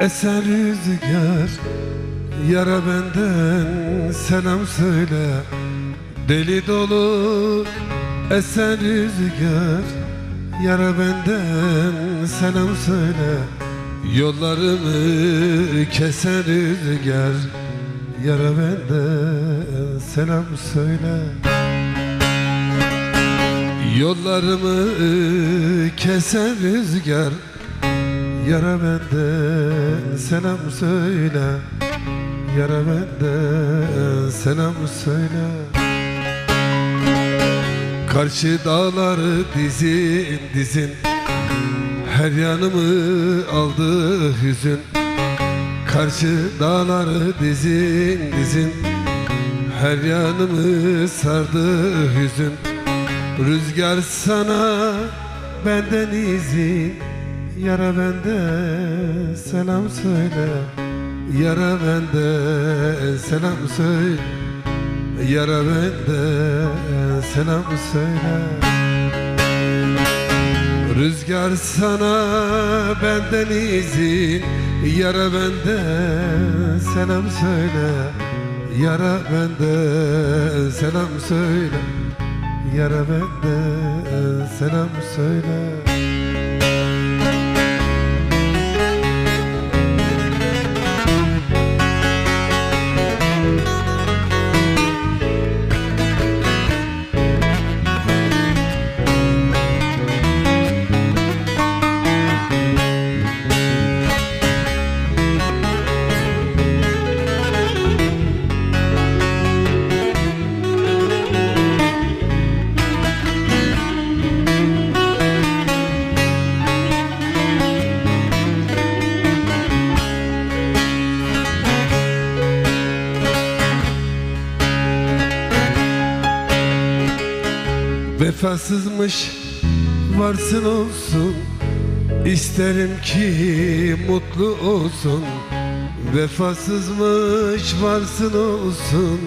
Eser rüzgar Yara benden selam söyle. Deli dolu Eser rüzgar Yara benden selam söyle. Yollarımı kesen rüzgar Yara benden selam söyle. Yollarımı kesen rüzgar Yara benden selam söyle. Yara benden selam söyle. Karşı dağları dizin dizin. Her yanımı aldı hüzün. Karşı dağları dizin dizin. Her yanımı sardı hüzün. Rüzgar sana benden izin Yara bende selam söyle. Yara bende selam söyle. Yara bende selam söyle. Rüzgar sana benden izin. Yara bende selam söyle. Yara bende selam söyle. Yara bende selam söyle Vefasızmış varsın olsun. İsterim ki mutlu olsun. Vefasızmış varsın olsun.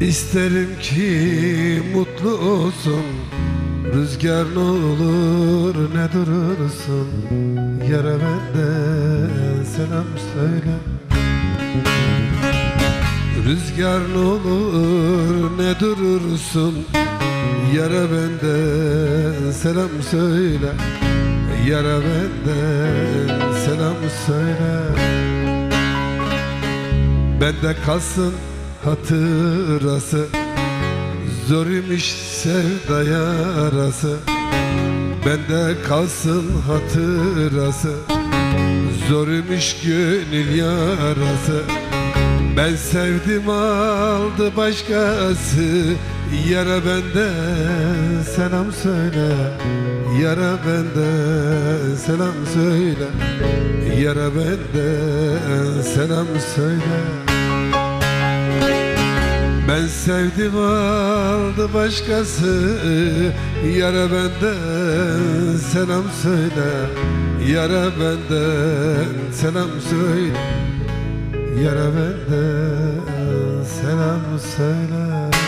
İsterim ki mutlu olsun. Rüzgar ne olur ne durursun. Yara benden selam söyle Rüzgar ne olur ne durursun? Yara benden selam söyle. Yara benden selam söyle. Bende kalsın hatırası. Zor imiş sevda yarası. Bende kalsın hatırası. Zor imiş gönül yarası ben sevdim aldı başkası. Yara benden selam söyle. Yara benden selam söyle. Yara benden selam söyle. Ben sevdim aldı başkası. Yara benden selam söyle. Yara benden selam söyle Yara benden selam söyle